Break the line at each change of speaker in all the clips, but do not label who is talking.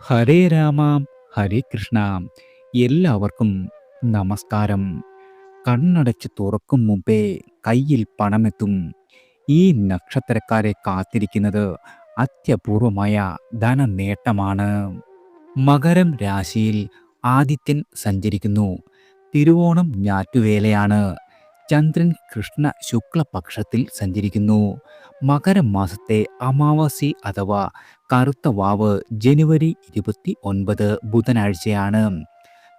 ഹരേ രാമ ഹരേ കൃഷ്ണ. എല്ലാവർക്കും നമസ്കാരം. കണ്ണടച്ച് തുറക്കും മുമ്പേ കയ്യിൽ പണമെത്തും. ഈ നക്ഷത്രക്കാരെ കാത്തിരിക്കുന്നത് അത്യപൂർവമായ ധനനേട്ടമാണ്. മകരം രാശിയിൽ ആദിത്യൻ സഞ്ചരിക്കുന്നു. തിരുവോണം ഞാറ്റുവേലയാണ്. ചന്ദ്രൻ കൃഷ്ണ ശുക്ലപക്ഷത്തിൽ സഞ്ചരിക്കുന്നു. മകരമാസത്തെ അമാവാസി അഥവാ കറുത്ത വാവ് ജനുവരി ഇരുപത്തി ഒൻപത് ബുധനാഴ്ചയാണ്.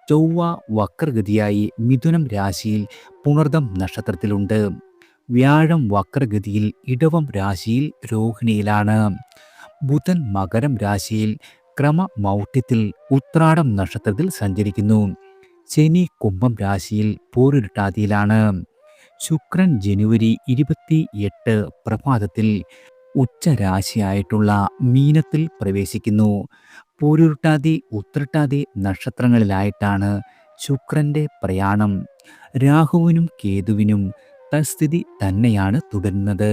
ചൊവ്വ വക്രഗതിയായി മിഥുനം രാശിയിൽ പുണർദം നക്ഷത്രത്തിലുണ്ട്. വ്യാഴം വക്രഗതിയിൽ ഇടവം രാശിയിൽ രോഹിണിയിലാണ്. ബുധൻ മകരം രാശിയിൽ ക്രമമൗഢ്യത്തിൽ ഉത്രാടം നക്ഷത്രത്തിൽ സഞ്ചരിക്കുന്നു. ശനി കുംഭം രാശിയിൽ പൂരിട്ടാതിയിലാണ് ശുക്രൻ ജനുവരി ഇരുപത്തി എട്ട് പ്രഭാതത്തിൽ ഉച്ചരാശിയായിട്ടുള്ള മീനത്തിൽ പ്രവേശിക്കുന്നു. പൂരുരുട്ടാതി ഉത്രട്ടാതി നക്ഷത്രങ്ങളിലായിട്ടാണ് ശുക്രന്റെ പ്രയാണം. രാഹുവിനും കേതുവിനും തസ്ഥിതി തന്നെയാണ് തുടരുന്നത്.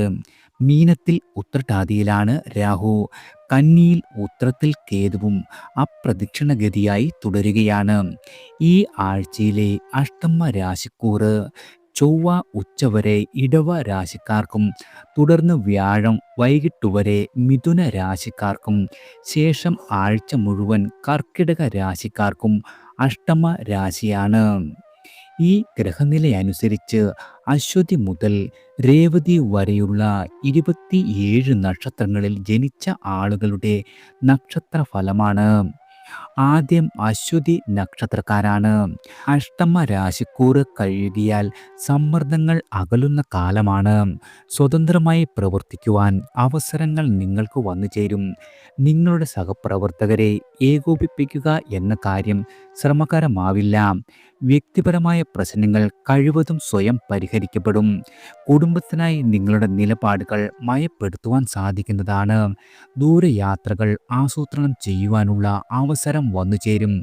മീനത്തിൽ ഉത്രട്ടാതിയിലാണ് രാഹു. കന്നിയിൽ ഉത്രത്തിൽ കേതുവും അപ്രദക്ഷിണഗതിയായി തുടരുകയാണ്. ഈ ആഴ്ചയിലെ അഷ്ടമ രാശിക്കൂറ് ചൊവ്വ ഉച്ചവരെ ഇടവ രാശിക്കാർക്കും തുടർന്ന് വ്യാഴം വൈകിട്ട് വരെ മിഥുന രാശിക്കാർക്കും ശേഷം ആഴ്ച മുഴുവൻ കർക്കിടക രാശിക്കാർക്കും അഷ്ടമ രാശിയാണ്. ഈ ഗ്രഹനിലയനുസരിച്ച് അശ്വതി മുതൽ രേവതി വരെയുള്ള ഇരുപത്തിയേഴ് നക്ഷത്രങ്ങളിൽ ജനിച്ച ആളുകളുടെ നക്ഷത്ര ഫലമാണ് ആദ്യം അശ്വതി നക്ഷത്രക്കാരാണ്. അഷ്ടമ രാശിക്കൂറ് കഴുകിയാൽ സമ്മർദ്ദങ്ങൾ അകലുന്ന കാലമാണ്. സ്വതന്ത്രമായി പ്രവർത്തിക്കുവാൻ അവസരങ്ങൾ നിങ്ങൾക്ക് വന്നു ചേരും. നിങ്ങളുടെ സഹപ്രവർത്തകരെ ഏകോപിപ്പിക്കുക എന്ന കാര്യം ശ്രമകരമാവില്ല. വ്യക്തിപരമായ പ്രശ്നങ്ങൾ കഴിവതും സ്വയം പരിഹരിക്കപ്പെടും. കുടുംബത്തിനായി നിങ്ങളുടെ നിലപാടുകൾ മയപ്പെടുത്തുവാൻ സാധിക്കുന്നതാണ്. ദൂരയാത്രകൾ ആസൂത്രണം ചെയ്യുവാനുള്ള അവസരം വന്നു ചേരും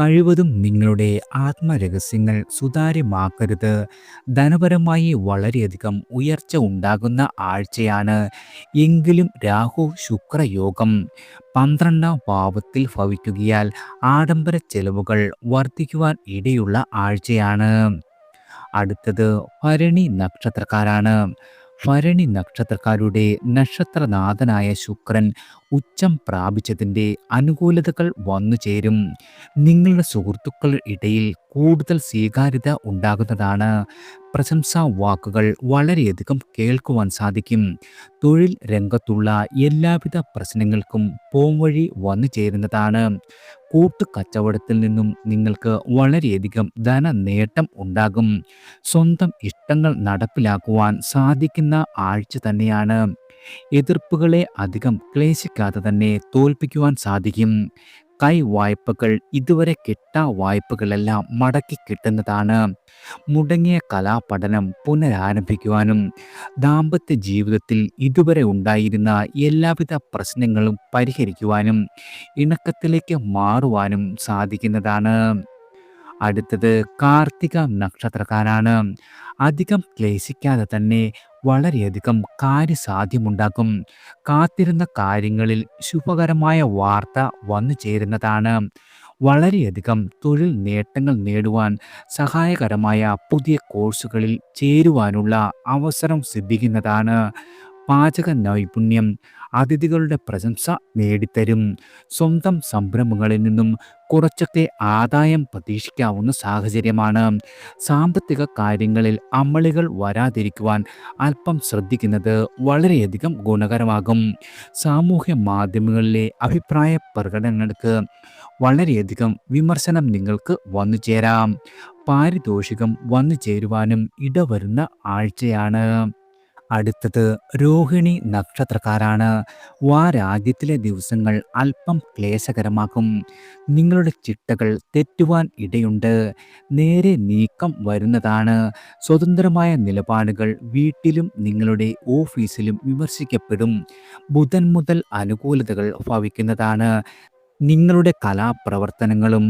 കഴിവതും നിങ്ങളുടെ ആത്മരഹസ്യങ്ങൾ സുതാര്യമാക്കരുത്. ധനപരമായി വളരെയധികം ഉയർച്ച ഉണ്ടാകുന്ന ആഴ്ചയാണ് എങ്കിലും രാഹു ശുക്രയോഗം. പന്ത്രണ്ടാം ഭാവത്തിൽ ഭവിക്കുകയാൽ ആഡംബര ചെലവുകൾ വർദ്ധിക്കുവാൻ ഇടയുള്ള ആഴ്ചയാണ്. അടുത്തത് ഭരണി നക്ഷത്രക്കാരാണ്. ഭരണി നക്ഷത്രക്കാരുടെ നക്ഷത്രനാഥനായ ശുക്രൻ ഉച്ചം പ്രാപിച്ചതിന്റെ അനുകൂലതകൾ വന്നു ചേരും. നിങ്ങളുടെ സുഹൃത്തുക്കൾ ഇടയിൽ കൂടുതൽ സ്വീകാര്യത ഉണ്ടാകുന്നതാണ്. പ്രശംസാ വാക്കുകൾ വളരെയധികം കേൾക്കുവാൻ സാധിക്കും. തൊഴിൽ രംഗത്തുള്ള എല്ലാവിധ പ്രശ്നങ്ങൾക്കും പോംവഴി വന്നു ചേരുന്നതാണ്. കൂട്ടുകച്ചവടത്തിൽ നിന്നും നിങ്ങൾക്ക് വളരെയധികം ധന നേട്ടം ഉണ്ടാകും. സ്വന്തം ഇഷ്ടങ്ങൾ നടപ്പിലാക്കുവാൻ സാധിക്കുന്ന ആഴ്ച തന്നെയാണ്. എതിർപ്പുകളെ അധികം ക്ലേശിക്കാതെ തന്നെ തോൽപ്പിക്കുവാൻ സാധിക്കും. കൈ വായ്പകൾ ഇതുവരെ കിട്ടാ വായ്പകളെല്ലാം മടക്കി കിട്ടുന്നതാണ്. മുടങ്ങിയ കലാപഠനം പുനരാരംഭിക്കുവാനും ദാമ്പത്യ ജീവിതത്തിൽ ഇതുവരെ ഉണ്ടായിരുന്ന എല്ലാവിധ പ്രശ്നങ്ങളും പരിഹരിക്കുവാനും ഇണക്കത്തിലേക്ക് മാറുവാനും സാധിക്കുന്നതാണ്. അടുത്തത് കാർത്തിക നക്ഷത്രക്കാരാണ്. അധികം ക്ലേശിക്കാതെ തന്നെ വളരെയധികം കാര്യസാധ്യമുണ്ടാക്കും. കാത്തിരുന്ന കാര്യങ്ങളിൽ ശുഭകരമായ വാർത്ത വന്നു ചേരുന്നതാണ്. വളരെയധികം തൊഴിൽ നേട്ടങ്ങൾ നേടുവാൻ സഹായകരമായ പുതിയ കോഴ്സുകളിൽ ചേരുവാനുള്ള അവസരം സിദ്ധിക്കുന്നതാണ്. പാചക നൈപുണ്യം അതിഥികളുടെ പ്രശംസ നേടിത്തരും. സ്വന്തം സംരംഭങ്ങളിൽ നിന്നും കുറച്ചൊക്കെ ആദായം പ്രതീക്ഷിക്കാവുന്ന സാഹചര്യമാണ്. സാമ്പത്തിക കാര്യങ്ങളിൽ അമ്മളികൾ വരാതിരിക്കുവാൻ അല്പം ശ്രദ്ധിക്കുന്നത് വളരെയധികം ഗുണകരമാകും. സാമൂഹ്യ മാധ്യമങ്ങളിലെ അഭിപ്രായ പ്രകടനങ്ങൾക്ക് വളരെയധികം വിമർശനം നിങ്ങൾക്ക് വന്നു ചേരാം. പാരിതോഷികം വന്നു ചേരുവാനും ഇടവരുന്ന ആഴ്ചയാണ്. അടുത്തത് രോഹിണി നക്ഷത്രക്കാരാണ്. വാരാദ്യത്തിലെ ദിവസങ്ങൾ അല്പം ക്ലേശകരമാക്കും. നിങ്ങളുടെ ചിട്ടകൾ തെറ്റുവാൻ ഇടയുണ്ട്. നേരെ നീക്കം വരുന്നതാണ്. സ്വതന്ത്രമായ നിലപാടുകൾ വീട്ടിലും നിങ്ങളുടെ ഓഫീസിലും വിമർശിക്കപ്പെടും. ബുധൻ മുതൽ അനുകൂലതകൾ ഭവിക്കുന്നതാണ്. നിങ്ങളുടെ കലാപ്രവർത്തനങ്ങളും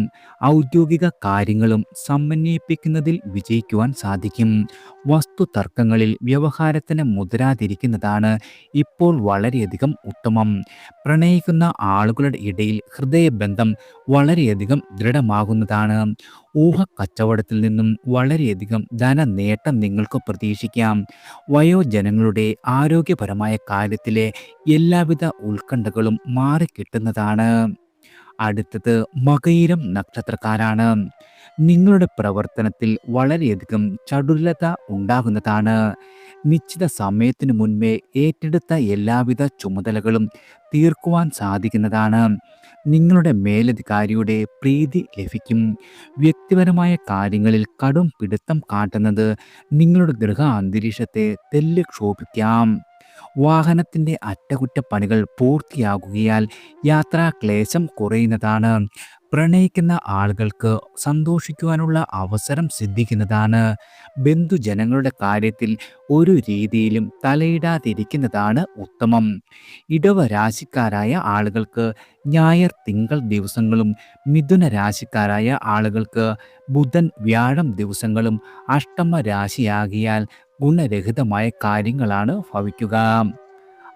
ഔദ്യോഗിക കാര്യങ്ങളും സമന്വയിപ്പിക്കുന്നതിൽ വിജയിക്കുവാൻ സാധിക്കും. വസ്തു തർക്കങ്ങളിൽ വ്യവഹാരത്തിന് മുതിരാതിരിക്കുന്നതാണ് ഇപ്പോൾ വളരെയധികം ഉത്തമം. പ്രണയിക്കുന്ന ആളുകളുടെ ഇടയിൽ ഹൃദയബന്ധം വളരെയധികം ദൃഢമാകുന്നതാണ്. ഊഹക്കച്ചവടത്തിൽ നിന്നും വളരെയധികം ധനനേട്ടം നിങ്ങൾക്ക് പ്രതീക്ഷിക്കാം. വയോജനങ്ങളുടെ ആരോഗ്യപരമായ കാര്യത്തിലെ എല്ലാവിധ ഉത്കണ്ഠകളും മാറിക്കിട്ടുന്നതാണ്. അടുത്തത് മകയിരം നക്ഷത്രക്കാരാണ്. നിങ്ങളുടെ പ്രവർത്തനത്തിൽ വളരെയധികം ചടുലത ഉണ്ടാകുന്നതാണ്. നിശ്ചിത സമയത്തിനു മുൻപേ ഏറ്റെടുത്ത എല്ലാവിധ ചുമതലകളും തീർക്കുവാൻ സാധിക്കുന്നതാണ്. നിങ്ങളുടെ മേലധികാരിയുടെ പ്രീതി ലഭിക്കും. വ്യക്തിപരമായ കാര്യങ്ങളിൽ കടും പിടുത്തം കാട്ടുന്നത് നിങ്ങളുടെ ഗൃഹ അന്തരീക്ഷത്തെ തെല്ല് ക്ഷോഭിക്കാം വാഹനത്തിന്റെ അറ്റകുറ്റപ്പണികൾ പൂർത്തിയാകുകയാൽ യാത്രാക്ലേശം കുറയുന്നതാണ്. പ്രണയിക്കുന്ന ആളുകൾക്ക് സന്തോഷിക്കുവാനുള്ള അവസരം സിദ്ധിക്കുന്നതാണ്. ബന്ധുജനങ്ങളുടെ കാര്യത്തിൽ ഒരു രീതിയിലും തലയിടാതിരിക്കുന്നതാണ് ഉത്തമം. ഇടവ രാശിക്കാരായ ആളുകൾക്ക് ഞായർ തിങ്കൾ ദിവസങ്ങളും മിഥുന രാശിക്കാരായ ആളുകൾക്ക് ബുധൻ വ്യാഴം ദിവസങ്ങളും അഷ്ടമ രാശിയാകിയാൽ ഗുണരഹിതമായ കാര്യങ്ങളാണ് ഭവിക്കുക.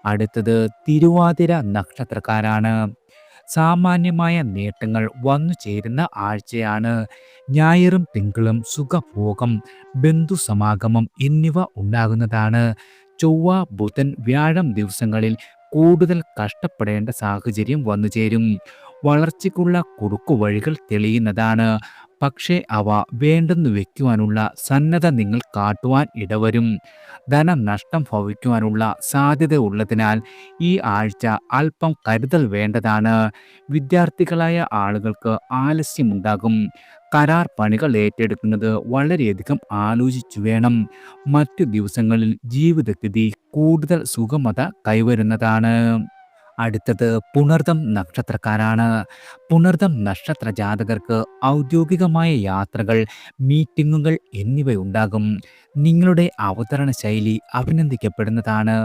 അടുത്തത് തിരുവാതിര നക്ഷത്രക്കാരാണ്. സാമാന്യമായ നേട്ടങ്ങൾ വന്നു ചേരുന്ന ആഴ്ചയാണ്. ഞായറും തിങ്കളും സുഖഭോഗം ബന്ധുസമാഗമം എന്നിവ ഉണ്ടാകുന്നതാണ്. ചൊവ്വ ബുധൻ വ്യാഴം ദിവസങ്ങളിൽ കൂടുതൽ കഷ്ടപ്പെടേണ്ട സാഹചര്യം വന്നു ചേരും. വളർച്ചയ്ക്കുള്ള കുറുക്കു വഴികൾ തെളിയുന്നതാണ്. പക്ഷേ അവ വേണ്ടെന്ന് വെക്കുവാനുള്ള സന്നദ്ധ നിങ്ങൾ കാട്ടുവാൻ ഇടവരും. ധനം നഷ്ടം ഭവിക്കുവാനുള്ള സാധ്യത ഉള്ളതിനാൽ ഈ ആഴ്ച അല്പം കരുതൽ വേണ്ടതാണ്. വിദ്യാർത്ഥികളായ ആളുകൾക്ക് ആലസ്യമുണ്ടാകും. കരാർ പണികൾ ഏറ്റെടുക്കുന്നത് വളരെയധികം ആലോചിച്ചു വേണം. മറ്റു ദിവസങ്ങളിൽ ജീവിതഗതി കൂടുതൽ സുഗമത കൈവരുന്നതാണ്. അടുത്തത് പുണർദം നക്ഷത്രക്കാരാണ്. പുണർദം നക്ഷത്ര ജാതകർക്ക് ഔദ്യോഗികമായ യാത്രകൾ മീറ്റിങ്ങുകൾ എന്നിവയുണ്ടാകും. നിങ്ങളുടെ അവതരണ ശൈലി അഭിനന്ദിക്കപ്പെടുന്നതാണ്.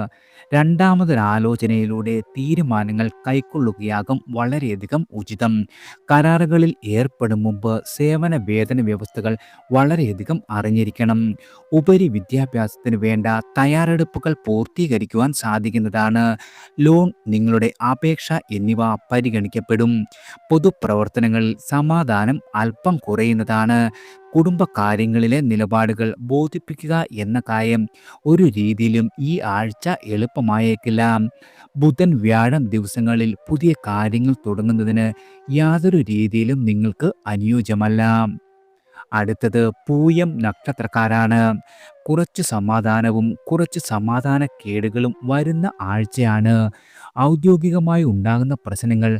രണ്ടാമതൊരാലോചനയിലൂടെ തീരുമാനങ്ങൾ കൈക്കൊള്ളുകയാകും വളരെയധികം ഉചിതം. കരാറുകളിൽ ഏർപ്പെടും മുമ്പ് സേവന വേതന വ്യവസ്ഥകൾ വളരെയധികം അറിഞ്ഞിരിക്കണം. ഉപരി വിദ്യാഭ്യാസത്തിന് വേണ്ട തയ്യാറെടുപ്പുകൾ പൂർത്തീകരിക്കുവാൻ സാധിക്കുന്നതാണ്. ലോൺ നിങ്ങളുടെ അപേക്ഷ എന്നിവ പരിഗണിക്കപ്പെടും. പൊതുപ്രവർത്തനങ്ങളിൽ സമാധാനം അല്പം കുറയുന്നതാണ്. കുടുംബകാര്യങ്ങളിലെ നിലപാടുകൾ ബോധിപ്പിക്കുക എന്ന കാര്യം ഒരു രീതിയിലും ഈ ആഴ്ച എളുപ്പമായേക്കില്ല. ബുധൻ വ്യാഴം ദിവസങ്ങളിൽ പുതിയ കാര്യങ്ങൾ തുടങ്ങുന്നതിന് യാതൊരു രീതിയിലും നിങ്ങൾക്ക് അനുയോജ്യമല്ല. അടുത്തത് പൂയം നക്ഷത്രക്കാരാണ്. കുറച്ച് സമാധാനവും കുറച്ച് സമാധാനക്കേടുകളും വരുന്ന ആഴ്ചയാണ്. ഔദ്യോഗികമായി ഉണ്ടാകുന്ന പ്രശ്നങ്ങൾ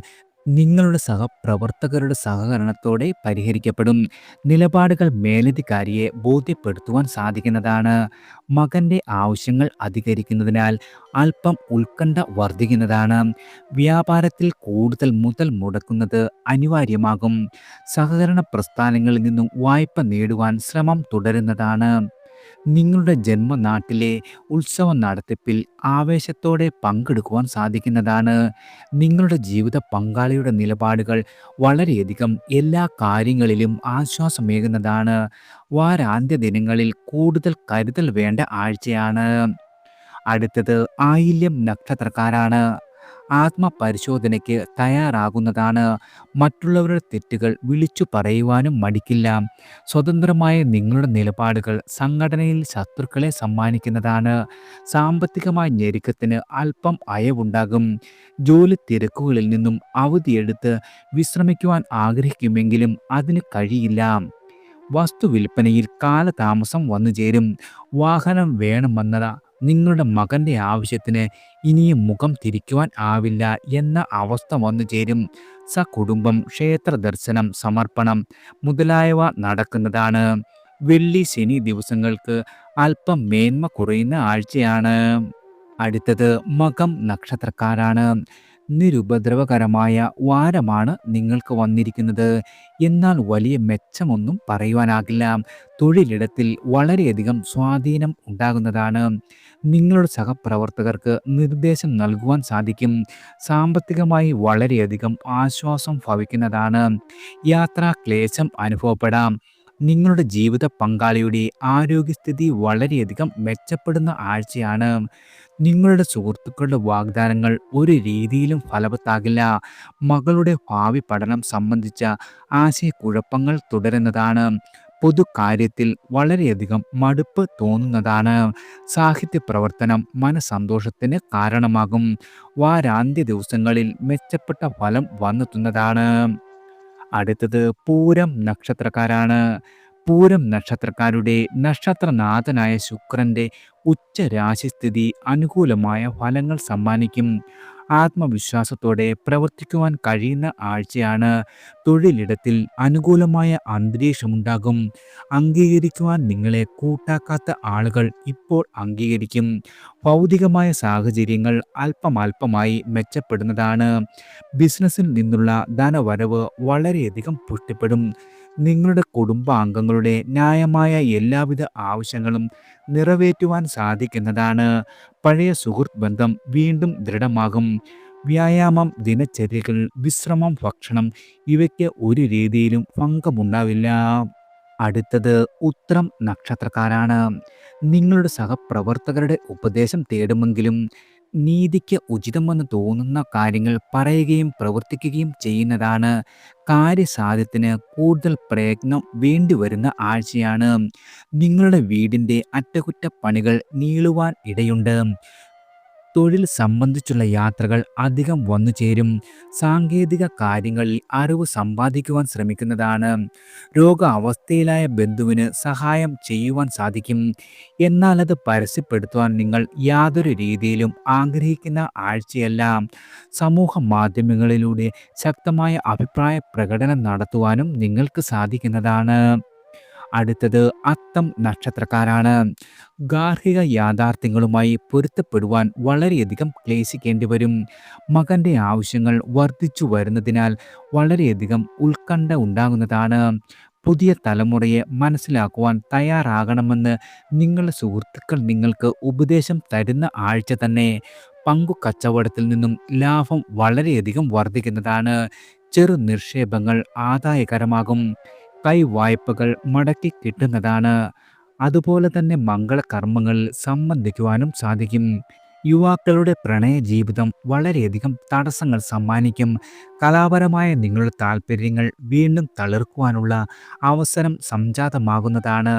നിങ്ങളുടെ സഹപ്രവർത്തകരുടെ സഹകരണത്തോടെ പരിഹരിക്കപ്പെടും. നിലപാടുകൾ മേലധികാരിയെ ബോധ്യപ്പെടുത്തുവാൻ സാധിക്കുന്നതാണ്. മകന്റെ ആവശ്യങ്ങൾ അധികരിക്കുന്നതിനാൽ അല്പം ഉത്കണ്ഠ വർദ്ധിക്കുന്നതാണ്. വ്യാപാരത്തിൽ കൂടുതൽ മുതൽ മുടക്കുന്നത് അനിവാര്യമാകും. സഹകരണ പ്രസ്ഥാനങ്ങളിൽ നിന്നും വായ്പ നേടുവാൻ ശ്രമം തുടരുന്നതാണ്. നിങ്ങളുടെ ജന്മനാട്ടിലെ ഉത്സവ നടത്തിപ്പിൽ ആവേശത്തോടെ പങ്കെടുക്കുവാൻ സാധിക്കുന്നതാണ്. നിങ്ങളുടെ ജീവിത പങ്കാളിയുടെ നിലപാടുകൾ വളരെയധികം എല്ലാ കാര്യങ്ങളിലും ആശ്വാസമേകുന്നതാണ്. വാരാന്ത്യ ദിനങ്ങളിൽ കൂടുതൽ കരുതൽ വേണ്ട ആഴ്ചയാണ്. അടുത്തത് ആയില്യം നക്ഷത്രക്കാരാണ്. ആത്മപരിശോധനയ്ക്ക് തയ്യാറാകുന്നതാണ്. മറ്റുള്ളവരുടെ തെറ്റുകൾ വിളിച്ചു പറയുവാനും മടിക്കില്ല. സ്വതന്ത്രമായ നിങ്ങളുടെ നിലപാടുകൾ സംഘടനയിൽ ശത്രുക്കളെ സമ്മാനിക്കുന്നതാണ്. സാമ്പത്തികമായ ഞെരുക്കത്തിന് അല്പം അയവുണ്ടാകും. ജോലി തിരക്കുകളിൽ നിന്നും അവധിയെടുത്ത് വിശ്രമിക്കുവാൻ ആഗ്രഹിക്കുമെങ്കിലും അതിന് കഴിയില്ല. വസ്തു വിൽപ്പനയിൽ കാലതാമസം വന്നു ചേരും വാഹനം വേണമെന്ന നിങ്ങളുടെ മകന്റെ ആവശ്യത്തിന് ഇനിയും മുഖം തിരിക്കുവാൻ ആവില്ല എന്ന അവസ്ഥ വന്നു ചേരും. സകുടുംബം ക്ഷേത്ര ദർശനം സമർപ്പണം മുതലായവ നടക്കുന്നതാണ്. വെള്ളി ശനി ദിവസങ്ങൾക്ക് അല്പം മേന്മ കുറയുന്ന ആഴ്ചയാണ്. അടുത്തത് മകം നക്ഷത്രക്കാരാണ്. നിരുപദ്രവകരമായ വാരമാണ് നിങ്ങൾക്ക് വന്നിരിക്കുന്നത്. എന്നാൽ വലിയ മെച്ചമൊന്നും പറയുവാനാകില്ല. തൊഴിലിടത്തിൽ വളരെയധികം സ്വാധീനം ഉണ്ടാകുന്നതാണ്. നിങ്ങളുടെ സഹപ്രവർത്തകർക്ക് നിർദ്ദേശം നൽകുവാൻ സാധിക്കും. സാമ്പത്തികമായി വളരെയധികം ആശ്വാസം ഭവിക്കുന്നതാണ്. യാത്രാക്ലേശം അനുഭവപ്പെടാം. നിങ്ങളുടെ ജീവിത പങ്കാളിയുടെ ആരോഗ്യസ്ഥിതി വളരെയധികം മെച്ചപ്പെടുന്ന ആഴ്ചയാണ്. നിങ്ങളുടെ സുഹൃത്തുക്കളുടെ വാഗ്ദാനങ്ങൾ ഒരു രീതിയിലും ഫലവത്താകില്ല. മകളുടെ ഭാവി പഠനം സംബന്ധിച്ച ആശയക്കുഴപ്പങ്ങൾ തുടരുന്നതാണ്. പൊതുകാര്യത്തിൽ വളരെയധികം മടുപ്പ് തോന്നുന്നതാണ്. സാഹിത്യ പ്രവർത്തനം മനസന്തോഷത്തിന് കാരണമാകും. വാരാന്ത്യ ദിവസങ്ങളിൽ മെച്ചപ്പെട്ട ഫലം വന്നെത്തുന്നതാണ്. അടുത്തത് പൂരം നക്ഷത്രക്കാരാണ്. പൂരം നക്ഷത്രക്കാരുടെ നക്ഷത്രനാഥനായ ശുക്രന്റെ ഉച്ചരാശിസ്ഥിതി അനുകൂലമായ ഫലങ്ങൾ സമ്മാനിക്കും. ആത്മവിശ്വാസത്തോടെ പ്രവർത്തിക്കുവാൻ കഴിയുന്ന ആഴ്ചയാണ്. തൊഴിലിടത്തിൽ അനുകൂലമായ അന്തരീക്ഷമുണ്ടാകും. അംഗീകരിക്കുവാൻ നിങ്ങളെ കൂട്ടാക്കാത്ത ആളുകൾ ഇപ്പോൾ അംഗീകരിക്കും. ഭൗതികമായ സാഹചര്യങ്ങൾ അല്പമല്പമായി മെച്ചപ്പെടുന്നതാണ്. ബിസിനസ്സിൽ നിന്നുള്ള ധനവരവ് വളരെയധികം പുഷ്ടിപ്പെടും. നിങ്ങളുടെ കുടുംബാംഗങ്ങളുടെ ന്യായമായ എല്ലാവിധ ആവശ്യങ്ങളും നിറവേറ്റുവാൻ സാധിക്കുന്നതാണ്. പഴയ സുഹൃത്ത് ബന്ധം വീണ്ടും ദൃഢമാകും. വ്യായാമം, ദിനചര്യകൾ, വിശ്രമം, ഭക്ഷണം ഇവയ്ക്ക് ഒരു രീതിയിലും ഭംഗമുണ്ടാവില്ല. അടുത്തത് ഉത്രം നക്ഷത്രക്കാരാണ്. നിങ്ങളുടെ സഹപ്രവർത്തകരുടെ ഉപദേശം തേടുമെങ്കിലും നീതിക്ക് ഉചിതമെന്ന് തോന്നുന്ന കാര്യങ്ങൾ പറയുകയും പ്രവർത്തിക്കുകയും ചെയ്യുന്നതാണ്. കാര്യസാധ്യത്തിന് കൂടുതൽ പ്രയത്നം വേണ്ടിവരുന്ന ആഴ്ചയാണ്. നിങ്ങളുടെ വീടിന്റെ അറ്റകുറ്റപ്പണികൾ നീളുവാൻ ഇടയുണ്ട്. തൊഴിൽ സംബന്ധിച്ചുള്ള യാത്രകൾ അധികം വന്നു ചേരും സാങ്കേതിക കാര്യങ്ങളിൽ അറിവ് സമ്പാദിക്കുവാൻ ശ്രമിക്കുന്നതാണ്. രോഗാവസ്ഥയിലായ ബന്ധുവിന് സഹായം ചെയ്യുവാൻ സാധിക്കും. എന്നാൽ അത് പരസ്യപ്പെടുത്തുവാൻ നിങ്ങൾ യാതൊരു രീതിയിലും ആഗ്രഹിക്കുന്ന ആഴ്ചയല്ല. സമൂഹ മാധ്യമങ്ങളിലൂടെ ശക്തമായ അഭിപ്രായ പ്രകടനം നടത്തുവാനും നിങ്ങൾക്ക് സാധിക്കുന്നതാണ്. അടുത്തത് അത്തം നക്ഷത്രക്കാരാണ്. ഗാർഹിക യാഥാർത്ഥ്യങ്ങളുമായി പൊരുത്തപ്പെടുവാൻ വളരെയധികം ക്ലേശിക്കേണ്ടി വരും മകന്റെ ആവശ്യങ്ങൾ വർദ്ധിച്ചു വരുന്നതിനാൽ വളരെയധികം ഉത്കണ്ഠ ഉണ്ടാകുന്നതാണ്. പുതിയ തലമുറയെ മനസ്സിലാക്കുവാൻ തയ്യാറാകണമെന്ന് നിങ്ങളുടെ സുഹൃത്തുക്കൾ നിങ്ങൾക്ക് ഉപദേശം തരുന്ന ആഴ്ച തന്നെ. പങ്കു കച്ചവടത്തിൽ നിന്നും ലാഭം വളരെയധികം വർദ്ധിക്കുന്നതാണ്. ചെറു നിക്ഷേപങ്ങൾ ആദായകരമാകും. കൈവായ്പകൾ മടക്കി കിട്ടുന്നതാണ്. അതുപോലെ തന്നെ മംഗളകർമ്മങ്ങളിൽ സംബന്ധിക്കുവാനും സാധിക്കും. യുവാക്കളുടെ പ്രണയ ജീവിതം വളരെയധികം തടസ്സങ്ങൾ സമ്മാനിക്കും. കലാപരമായ നിങ്ങളുടെ താല്പര്യങ്ങൾ വീണ്ടും തളിർക്കുവാനുള്ള അവസരം സംജാതമാകുന്നതാണ്.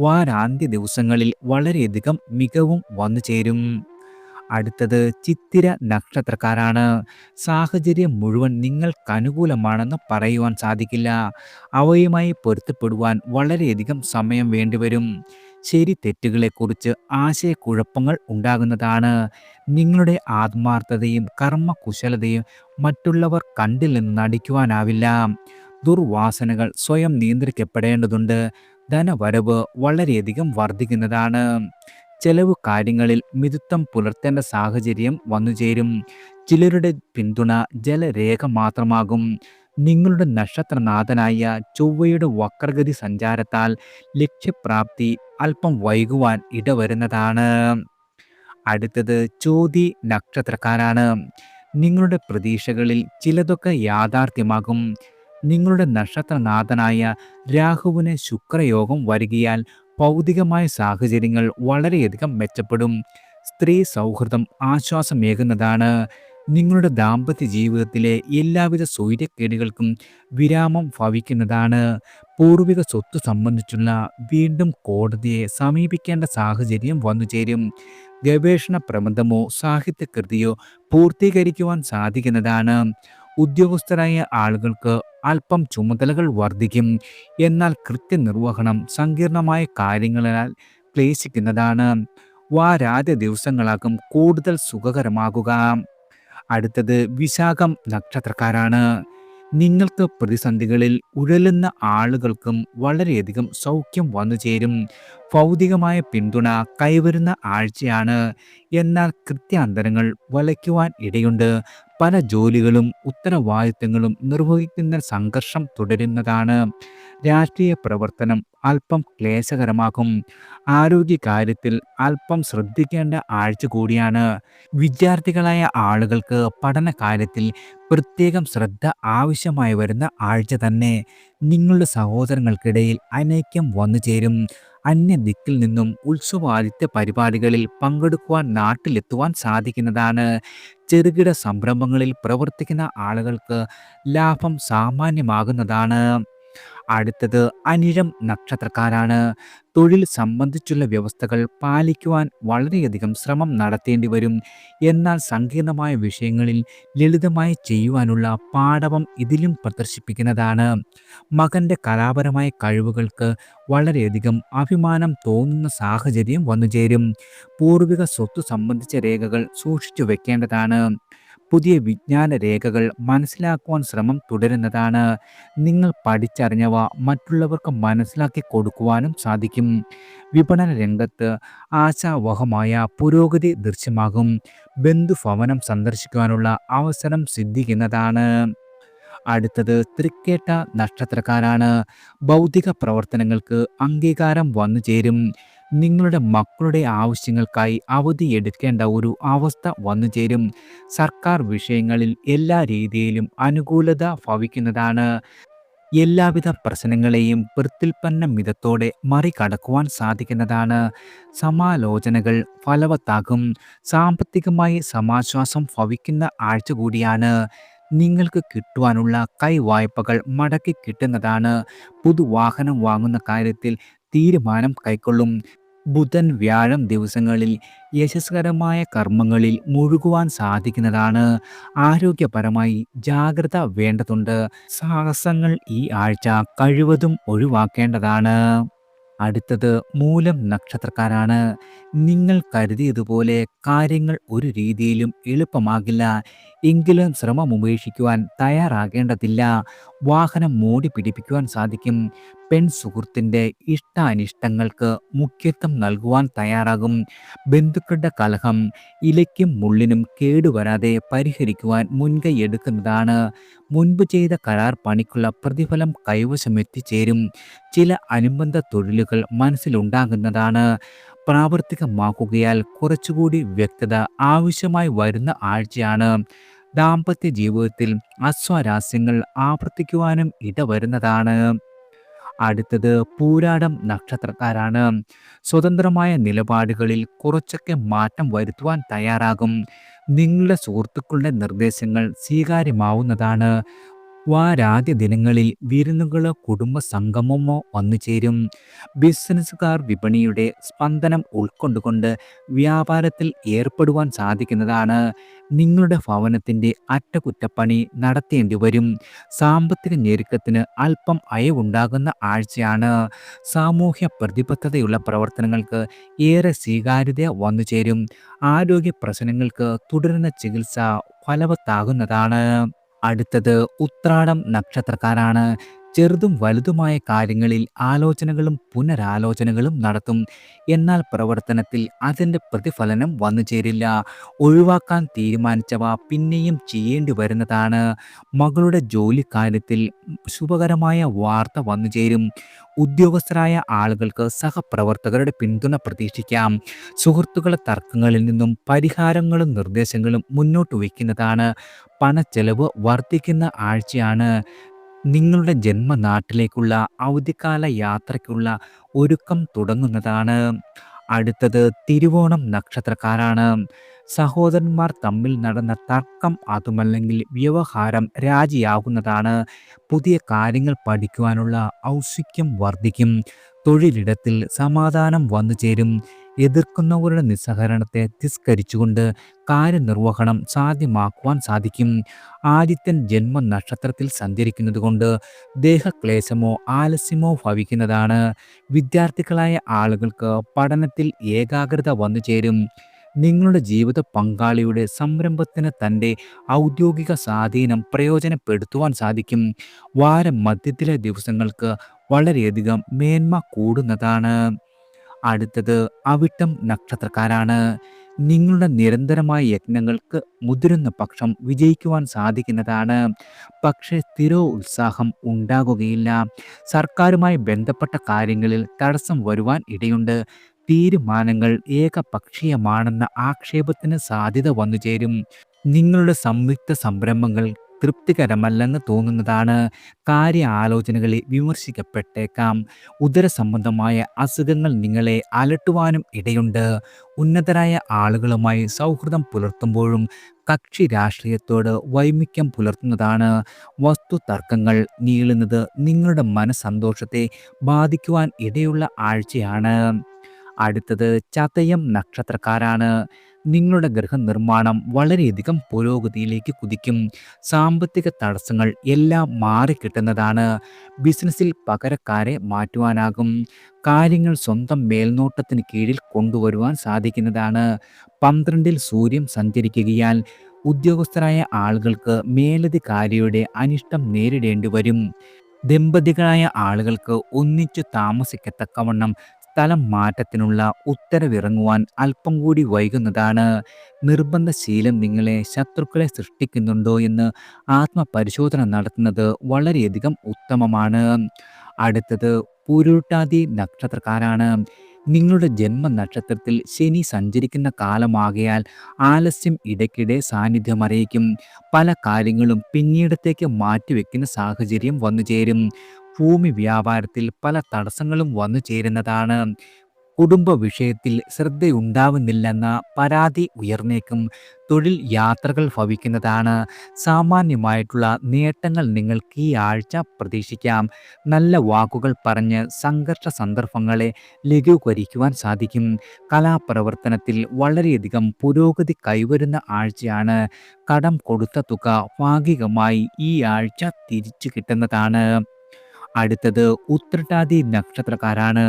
വാരാന്ത്യ ദിവസങ്ങളിൽ വളരെയധികം മികവും വന്നുചേരും. അടുത്തത് ചിത്തിര നക്ഷത്രക്കാരാണ്. സാഹചര്യം മുഴുവൻ നിങ്ങൾക്ക് അനുകൂലമാണെന്ന് പറയുവാൻ സാധിക്കില്ല. അവയുമായി പൊരുത്തപ്പെടുവാൻ വളരെയധികം സമയം വേണ്ടിവരും. ശരി തെറ്റുകളെക്കുറിച്ച് ആശയക്കുഴപ്പങ്ങൾ ഉണ്ടാകുന്നതാണ്. നിങ്ങളുടെ ആത്മാർത്ഥതയും കർമ്മകുശലതയും മറ്റുള്ളവർ കണ്ടില്ലെന്ന് നടിക്കുവാനാവില്ല. ദുർവാസനകൾ സ്വയം നിയന്ത്രിക്കപ്പെടേണ്ടതുണ്ട്. ധനവരവ് വളരെയധികം വർദ്ധിക്കുന്നതാണ്. ചെലവ് കാര്യങ്ങളിൽ മിതുത്വം പുലർത്തേണ്ട സാഹചര്യം വന്നുചേരും. ചിലരുടെ പിന്തുണ ജലരേഖ മാത്രമാകും. നിങ്ങളുടെ നക്ഷത്രനാഥനായ ചൊവ്വയുടെ വക്രഗതി സഞ്ചാരത്താൽ ലക്ഷ്യപ്രാപ്തി അല്പം വൈകുവാൻ ഇടവരുന്നതാണ്. അടുത്തത് ചോതി നക്ഷത്രക്കാരാണ്. നിങ്ങളുടെ പ്രതീക്ഷകളിൽ ചിലതൊക്കെ യാഥാർത്ഥ്യമാകും. നിങ്ങളുടെ നക്ഷത്രനാഥനായ രാഹുവിന് ശുക്രയോഗം വരുകയാൽ ഭൗതികമായ സാഹചര്യങ്ങൾ വളരെയധികം മെച്ചപ്പെടും. സ്ത്രീ സൗഹൃദം ആശ്വാസമേകുന്നതാണ്. നിങ്ങളുടെ ദാമ്പത്യ ജീവിതത്തിലെ എല്ലാവിധ സൂര്യക്കേടുകൾക്കും വിരാമം ഭവിക്കുന്നതാണ്. പൂർവിക സ്വത്ത് സംബന്ധിച്ചുള്ള വീണ്ടും കോടതിയെ സമീപിക്കേണ്ട സാഹചര്യം വന്നുചേരും. ഗവേഷണ പ്രബന്ധമോ സാഹിത്യകൃതിയോ പൂർത്തീകരിക്കുവാൻ സാധിക്കുന്നതാണ്. ഉദ്യോഗസ്ഥരായ ആളുകൾക്ക് അല്പം ചുമതലകൾ വർദ്ധിക്കും. എന്നാൽ കൃത്യനിർവഹണം സങ്കീർണമായ കാര്യങ്ങളാൽ ക്ലേശിക്കുന്നതാണ്. വാരാദ്യ ദിവസങ്ങളാകും കൂടുതൽ സുഖകരമാകുക. അടുത്തത് വിശാഖം നക്ഷത്രക്കാരാണ്. നിങ്ങൾക്ക് പ്രതിസന്ധികളിൽ ഉഴലുന്ന ആളുകൾക്കും വളരെയധികം സൗഖ്യം വന്നു ചേരും ഭൗതികമായ പിന്തുണ കൈവരുന്ന ആഴ്ചയാണ്. എന്നാൽ കൃത്യാന്തരങ്ങൾ വലയ്ക്കുവാൻ ഇടയുണ്ട്. പല ജോലികളും ഉത്തരവാദിത്തങ്ങളും നിർവഹിക്കുന്ന സംഘർഷം തുടരുന്നതാണ്. രാഷ്ട്രീയ പ്രവർത്തനം അല്പം ക്ലേശകരമാകും. ആരോഗ്യകാര്യത്തിൽ അല്പം ശ്രദ്ധിക്കേണ്ട ആഴ്ച കൂടിയാണ്. വിദ്യാർത്ഥികളായ ആളുകൾക്ക് പഠന കാര്യത്തിൽ പ്രത്യേകം ശ്രദ്ധ ആവശ്യമായി വരുന്ന ആഴ്ച തന്നെ. നിങ്ങളുടെ സഹോദരങ്ങൾക്കിടയിൽ അനൈക്യം വന്നു ചേരും. അന്യ ദിക്കിൽ നിന്നും ഉത്സവാദിത്യ പരിപാടികളിൽ പങ്കെടുക്കുവാൻ നാട്ടിലെത്തുവാൻ സാധിക്കുന്നതാണ്. ചെറുകിട സംരംഭങ്ങളിൽ പ്രവർത്തിക്കുന്ന ആളുകൾക്ക് ലാഭം സാമാന്യമാകുന്നതാണ്. അടുത്തത് അനിഴം നക്ഷത്രക്കാരാണ്. തൊഴിൽ സംബന്ധിച്ചുള്ള വ്യവസ്ഥകൾ പാലിക്കുവാൻ വളരെയധികം ശ്രമം നടത്തേണ്ടി വരും. എന്നാൽ സങ്കീർണമായ വിഷയങ്ങളിൽ ലളിതമായി ചെയ്യുവാനുള്ള പാഠവം ഇതിലും പ്രദർശിപ്പിക്കുന്നതാണ്. മകന്റെ കലാപരമായ കഴിവുകൾക്ക് വളരെയധികം അഭിമാനം തോന്നുന്ന സാഹചര്യം വന്നുചേരും. പൂർവിക സ്വത്ത് സംബന്ധിച്ച രേഖകൾ സൂക്ഷിച്ചു വെക്കേണ്ടതാണ്. പുതിയ വിജ്ഞാന രേഖകൾ മനസ്സിലാക്കുവാൻ ശ്രമം തുടരുന്നതാണ്. നിങ്ങൾ പഠിച്ചറിഞ്ഞവ മറ്റുള്ളവർക്ക് മനസ്സിലാക്കി കൊടുക്കുവാനും സാധിക്കും. വിപണന രംഗത്ത് ആശാവഹമായ പുരോഗതി ദൃശ്യമാകും. ബന്ധുഭവനം സന്ദർശിക്കുവാനുള്ള അവസരം സിദ്ധിക്കുന്നതാണ്. അടുത്തത് തൃക്കേട്ട നക്ഷത്രക്കാരാണ്. ഭൗതിക പ്രവർത്തനങ്ങൾക്ക് അംഗീകാരം വന്നു ചേരും നിങ്ങളുടെ മക്കളുടെ ആവശ്യങ്ങൾക്കായി അവധി എടുക്കേണ്ട ഒരു അവസ്ഥ വന്നു ചേരും. സർക്കാർ വിഷയങ്ങളിൽ എല്ലാ രീതിയിലും അനുകൂലത ഭവിക്കുന്നതാണ്. എല്ലാവിധ പ്രശ്നങ്ങളെയും പ്രത്യുൽപ്പന്ന മിതത്തോടെ മറികടക്കുവാൻ സാധിക്കുന്നതാണ്. സമാലോചനകൾ ഫലവത്താകും. സാമ്പത്തികമായി സമാശ്വാസം ഭവിക്കുന്ന ആഴ്ച കൂടിയാണ്. നിങ്ങൾക്ക് കിട്ടുവാനുള്ള കൈവായ്പകൾ മടക്കി കിട്ടുന്നതാണ്. പുതുവാഹനം വാങ്ങുന്ന കാര്യത്തിൽ തീരുമാനം കൈക്കൊള്ളും. ബുധൻ വ്യാഴം ദിവസങ്ങളിൽ യശസ്കരമായ കർമ്മങ്ങളിൽ മുഴുകുവാൻ സാധിക്കുന്നതാണ്. ആരോഗ്യപരമായി ജാഗ്രത വേണ്ടതുണ്ട്. സാഹസങ്ങൾ ഈ ആഴ്ച കഴിവതും ഒഴിവാക്കേണ്ടതാണ്. അടുത്തത് മൂലം നക്ഷത്രക്കാരാണ്. നിങ്ങൾ കരുതിയതുപോലെ കാര്യങ്ങൾ ഒരു രീതിയിലും എളുപ്പമാകില്ല. എങ്കിലും ശ്രമം ഉപേക്ഷിക്കുവാൻ തയ്യാറാകേണ്ടതില്ല. വാഹനം മൂടി പിടിപ്പിക്കുവാൻ സാധിക്കും. പെൺ സുഹൃത്തിന്റെ ഇഷ്ടാനിഷ്ടങ്ങൾക്ക് മുഖ്യത്വം നൽകുവാൻ തയ്യാറാകും. ബന്ധുക്കളുടെ കലഹം ഇലയ്ക്കും മുള്ളിനും കേടുവരാതെ പരിഹരിക്കുവാൻ മുൻകൈ എടുക്കുന്നതാണ്. മുൻപ് ചെയ്ത കരാർ പണിക്കുള്ള പ്രതിഫലം കൈവശമെത്തിച്ചേരും ചില അനുബന്ധ തൊഴിലുകൾ മനസ്സിലുണ്ടാകുന്നതാണ്. പ്രാവർത്തികമാക്കുകയാൽ കുറച്ചുകൂടി വ്യക്തത ആവശ്യമായി വരുന്ന ആഴ്ചയാണ്. ദാമ്പത്യ ജീവിതത്തിൽ അസ്വാരാസ്യങ്ങൾ ആവർത്തിക്കുവാനും ഇടവരുന്നതാണ്. അടുത്തത് പൂരാടം നക്ഷത്രക്കാരാണ്. സ്വതന്ത്രമായ നിലപാടുകളിൽ കുറച്ചൊക്കെ മാറ്റം വരുത്തുവാൻ തയ്യാറാകും. നിങ്ങളുടെ സുഹൃത്തുക്കളുടെ നിർദ്ദേശങ്ങൾ സ്വീകാര്യമാവുന്നതാണ്. വാരാദ്യ ദിനങ്ങളിൽ വിരുന്നുകളോ കുടുംബ സംഗമമോ വന്നുചേരും ബിസിനസ്സുകാർ വിപണിയുടെ സ്പന്ദനം ഉൾക്കൊണ്ടുകൊണ്ട് വ്യാപാരത്തിൽ ഏർപ്പെടുവാൻ സാധിക്കുന്നതാണ്. നിങ്ങളുടെ ഭവനത്തിന്റെ അറ്റകുറ്റപ്പണി നടത്തേണ്ടി വരും. സാമ്പത്തിക ഞെരുക്കത്തിന് അല്പം അയവുണ്ടാകുന്ന ആഴ്ചയാണ്. സാമൂഹ്യ പ്രതിബദ്ധതയുള്ള പ്രവർത്തനങ്ങൾക്ക് ഏറെ സ്വീകാര്യത വന്നുചേരും ആരോഗ്യ പ്രശ്നങ്ങൾക്ക് തുടരുന്ന ചികിത്സ ഫലവത്താകുന്നതാണ്. അടുത്തത് ഉത്രാടം നക്ഷത്രക്കാരാണ്. ചെറുതും വലുതുമായ കാര്യങ്ങളിൽ ആലോചനകളും പുനരാലോചനകളും നടത്തും. എന്നാൽ പ്രവർത്തനത്തിൽ അതിന്റെ പ്രതിഫലനം വന്നു ചേരില്ല. ഒഴിവാക്കാൻ തീരുമാനിച്ചവ പിന്നെയും ചെയ്യേണ്ടി വരുന്നതാണ്. മകളുടെ ജോലിക്കാര്യത്തിൽ ശുഭകരമായ വാർത്ത വന്നു ചേരും. ഉദ്യോഗസ്ഥരായ ആളുകൾക്ക് സഹപ്രവർത്തകരുടെ പിന്തുണ പ്രതീക്ഷിക്കാം. സുഹൃത്തുക്കളെ തർക്കങ്ങളിൽ നിന്നും പരിഹാരങ്ങളും നിർദ്ദേശങ്ങളും മുന്നോട്ട് വയ്ക്കുന്നതാണ്. പണച്ചെലവ് വർദ്ധിക്കുന്ന ആഴ്ചയാണ്. നിങ്ങളുടെ ജന്മനാട്ടിലേക്കുള്ള അവധിക്കാല യാത്രയ്ക്കുള്ള ഒരുക്കം തുടങ്ങുന്നതാണ്. അടുത്തത് തിരുവോണം നക്ഷത്രക്കാരാണ്. സഹോദരന്മാർ തമ്മിൽ നടന്ന തർക്കം അതുമല്ലെങ്കിൽ വ്യവഹാരം രാജിയാകുന്നതാണ്. പുതിയ കാര്യങ്ങൾ പഠിക്കുവാനുള്ള ഔത്സുക്യം വർദ്ധിക്കും. തൊഴിലിടത്തിൽ സമാധാനം വന്നു ചേരും എതിർക്കുന്നവരുടെ നിസ്സഹകരണത്തെ തിസ്കരിച്ചുകൊണ്ട് കാര്യനിർവഹണം സാധ്യമാക്കുവാൻ സാധിക്കും. ആദിത്യൻ ജന്മ നക്ഷത്രത്തിൽ സഞ്ചരിക്കുന്നതുകൊണ്ട് ദേഹക്ലേശമോ ആലസ്യമോ ഭവിക്കുന്നതാണ്. വിദ്യാർത്ഥികളായ ആളുകൾക്ക് പഠനത്തിൽ ഏകാഗ്രത വന്നു ചേരും. നിങ്ങളുടെ ജീവിത പങ്കാളിയുടെ സംരംഭത്തിന് തന്റെ ഔദ്യോഗിക സ്വാധീനം പ്രയോജനപ്പെടുത്തുവാൻ സാധിക്കും. വാരം മധ്യത്തിലെ ദിവസങ്ങൾക്ക് വളരെയധികം മേന്മ കൂടുന്നതാണ്. അടുത്തത് അവിട്ടം നക്ഷത്രക്കാരാണ്. നിങ്ങളുടെ നിരന്തരമായ യത്നങ്ങൾക്ക് മുതിരുന്ന പക്ഷം വിജയിക്കുവാൻ സാധിക്കുന്നതാണ്. പക്ഷേ സ്ഥിര ഉത്സാഹം ഉണ്ടാകുകയില്ല. സർക്കാരുമായി ബന്ധപ്പെട്ട കാര്യങ്ങളിൽ തടസ്സം വരുവാൻ ഇടയുണ്ട്. തീരുമാനങ്ങൾ ഏകപക്ഷീയമാണെന്ന ആക്ഷേപത്തിന് സാധ്യത വന്നു ചേരും നിങ്ങളുടെ സംയുക്ത സംരംഭങ്ങൾ തൃപ്തികരമല്ലെന്ന് തോന്നുന്നതാണ്. കാര്യ ആലോചനകളെ വിമർശിക്കപ്പെട്ടേക്കാം. ഉദര സംബന്ധമായ അസുഖങ്ങൾ നിങ്ങളെ അലട്ടുവാനും ഇടയുണ്ട്. ഉന്നതരായ ആളുകളുമായി സൗഹൃദം പുലർത്തുമ്പോഴും കക്ഷി രാഷ്ട്രീയത്തോട് വൈമുഖ്യം പുലർത്തുന്നതാണ്. വസ്തു തർക്കങ്ങൾ നീളുന്നത് നിങ്ങളുടെ മനസ്സന്തോഷത്തെ ബാധിക്കുവാൻ ഇടയുള്ള ആഴ്ചയാണ്. അടുത്തത് ചതയം നക്ഷത്രക്കാരാണ്. നിങ്ങളുടെ ഗൃഹനിർമ്മാണം വളരെയധികം പുരോഗതിയിലേക്ക് കുതിക്കും. സാമ്പത്തിക തടസ്സങ്ങൾ എല്ലാം മാറിക്കിട്ടുന്നതാണ്. ബിസിനസ്സിൽ പകരക്കാരെ മാറ്റുവാനാകും. കാര്യങ്ങൾ സ്വന്തം മേൽനോട്ടത്തിന് കീഴിൽ കൊണ്ടുവരുവാൻ സാധിക്കുന്നതാണ്. പന്ത്രണ്ടിൽ സൂര്യൻ സഞ്ചരിക്കുകയാൽ ഉദ്യോഗസ്ഥരായ ആളുകൾക്ക് മേലധികാരിയുടെ അനിഷ്ടം നേരിടേണ്ടി വരും ദമ്പതികളായ ആളുകൾക്ക് ഒന്നിച്ചു താമസിക്കത്തക്കവണ്ണം സ്ഥലം മാറ്റത്തിനുള്ള ഉത്തരവിറങ്ങുവാൻ അല്പം കൂടി വൈകുന്നതാണ്. നിർബന്ധ ശീലം നിങ്ങളെ ശത്രുക്കളെ സൃഷ്ടിക്കുന്നുണ്ടോ എന്ന് ആത്മപരിശോധന നടത്തുന്നത് വളരെയധികം ഉത്തമമാണ്. അടുത്തത് പുരുട്ടാതി നക്ഷത്രക്കാരാണ്. നിങ്ങളുടെ ജന്മ നക്ഷത്രത്തിൽ ശനി സഞ്ചരിക്കുന്ന കാലമാകയാൽ ആലസ്യം ഇടയ്ക്കിടെ സാന്നിധ്യം അറിയിക്കും പല കാര്യങ്ങളും പിന്നീടത്തേക്ക് മാറ്റിവെക്കുന്ന സാഹചര്യം വന്നു ചേരും ഭൂമി വ്യാപാരത്തിൽ പല തടസ്സങ്ങളും വന്നു ചേരുന്നതാണ്. കുടുംബ വിഷയത്തിൽ ശ്രദ്ധയുണ്ടാവുന്നില്ലെന്ന പരാതി ഉയർന്നേക്കും. തൊഴിൽ യാത്രകൾ ഭവിക്കുന്നതാണ്. സാമാന്യമായിട്ടുള്ള നേട്ടങ്ങൾ നിങ്ങൾക്ക് ഈ ആഴ്ച പ്രതീക്ഷിക്കാം. നല്ല വാക്കുകൾ പറഞ്ഞ് സംഘർഷ സന്ദർഭങ്ങളെ ലഘൂകരിക്കുവാൻ സാധിക്കും. കലാപ്രവർത്തനത്തിൽ വളരെയധികം പുരോഗതി കൈവരുന്ന ആഴ്ചയാണ്. കടം കൊടുത്ത തുക ഭാഗികമായി ഈ ആഴ്ച തിരിച്ചു കിട്ടുന്നതാണ്. അടുത്തത് ഉത്രട്ടാതി നക്ഷത്രക്കാരാണ്.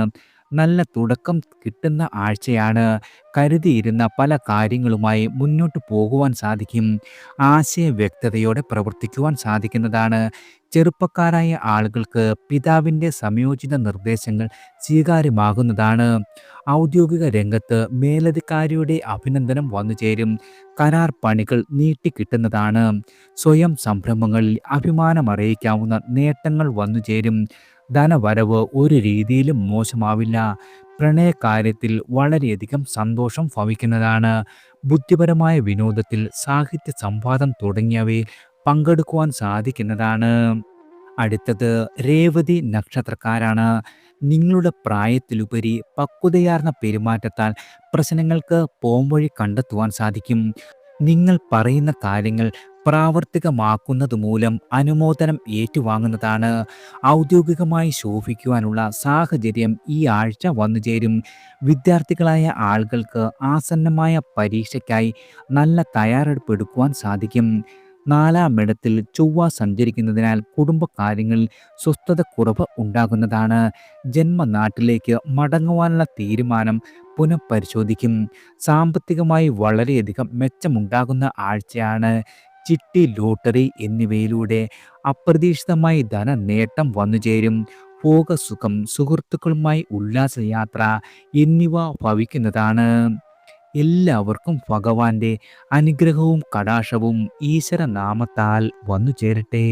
നല്ല തുടക്കം കിട്ടുന്ന ആഴ്ചയാണ്. കരുതിയിരുന്ന പല കാര്യങ്ങളുമായി മുന്നോട്ട് പോകുവാൻ സാധിക്കും. ആശയ വ്യക്തതയോടെ പ്രവർത്തിക്കുവാൻ സാധിക്കുന്നതാണ്. ചെറുപ്പക്കാരായ ആളുകൾക്ക് പിതാവിന്റെ സംയോജിത നിർദ്ദേശങ്ങൾ സ്വീകാര്യമാകുന്നതാണ്. ഔദ്യോഗിക രംഗത്ത് മേലധികാരിയുടെ അഭിനന്ദനം വന്നുചേരും കരാർ പണികൾ നീട്ടിക്കിട്ടുന്നതാണ് സ്വയം സംരംഭങ്ങളിൽ അഭിമാനമറിയിക്കാവുന്ന നേട്ടങ്ങൾ വന്നു ചേരും. ധനവരവ് ഒരു രീതിയിലും മോശമാവില്ല. പ്രണയകാര്യത്തിൽ വളരെയധികം സന്തോഷം ഭവിക്കുന്നതാണ്. ബുദ്ധിപരമായ വിനോദത്തിൽ സാഹിത്യ സംവാദം തുടങ്ങിയവയിൽ പങ്കെടുക്കുവാൻ സാധിക്കുന്നതാണ്. അടുത്തത് രേവതി നക്ഷത്രക്കാരാണ്. നിങ്ങളുടെ പ്രായത്തിലുപരി പക്വതയാർന്ന പെരുമാറ്റത്താൽ പ്രശ്നങ്ങൾക്ക് പോംവഴി കണ്ടെത്തുവാൻ സാധിക്കും. നിങ്ങൾ പറയുന്ന കാര്യങ്ങൾ പ്രാവർത്തികമാക്കുന്നത് മൂലം അനുമോദനം ഏറ്റുവാങ്ങുന്നതാണ്. ഔദ്യോഗികമായി ശോഭിക്കുവാനുള്ള സാഹചര്യം ഈ ആഴ്ച വന്നുചേരും വിദ്യാർത്ഥികളായ ആളുകൾക്ക് ആസന്നമായ പരീക്ഷയ്ക്കായി നല്ല തയ്യാറെടുപ്പ് എടുക്കുവാൻ സാധിക്കും. നാലാമിടത്തിൽ ചൊവ്വ സഞ്ചരിക്കുന്നതിനാൽ കുടുംബകാര്യങ്ങളിൽ സ്വസ്ഥത കുറവ് ഉണ്ടാകുന്നതാണ്. ജന്മനാട്ടിലേക്ക് മടങ്ങുവാനുള്ള തീരുമാനം പുനഃപരിശോധിക്കും. സാമ്പത്തികമായി വളരെയധികം മെച്ചമുണ്ടാകുന്ന ആഴ്ചയാണ് ചിട്ടി ലോട്ടറി എന്നിവയിലൂടെ അപ്രതീക്ഷിതമായി ധന നേട്ടം വന്നുചേരും. ഭോഗസുഖം സുഹൃത്തുക്കളുമായി ഉല്ലാസയാത്ര എന്നിവ ഭവിക്കുന്നതാണ്. എല്ലാവർക്കും ഭഗവാന്റെ അനുഗ്രഹവും കടാശവും ഈശ്വരനാമത്താൽ വന്നു ചേരട്ടെ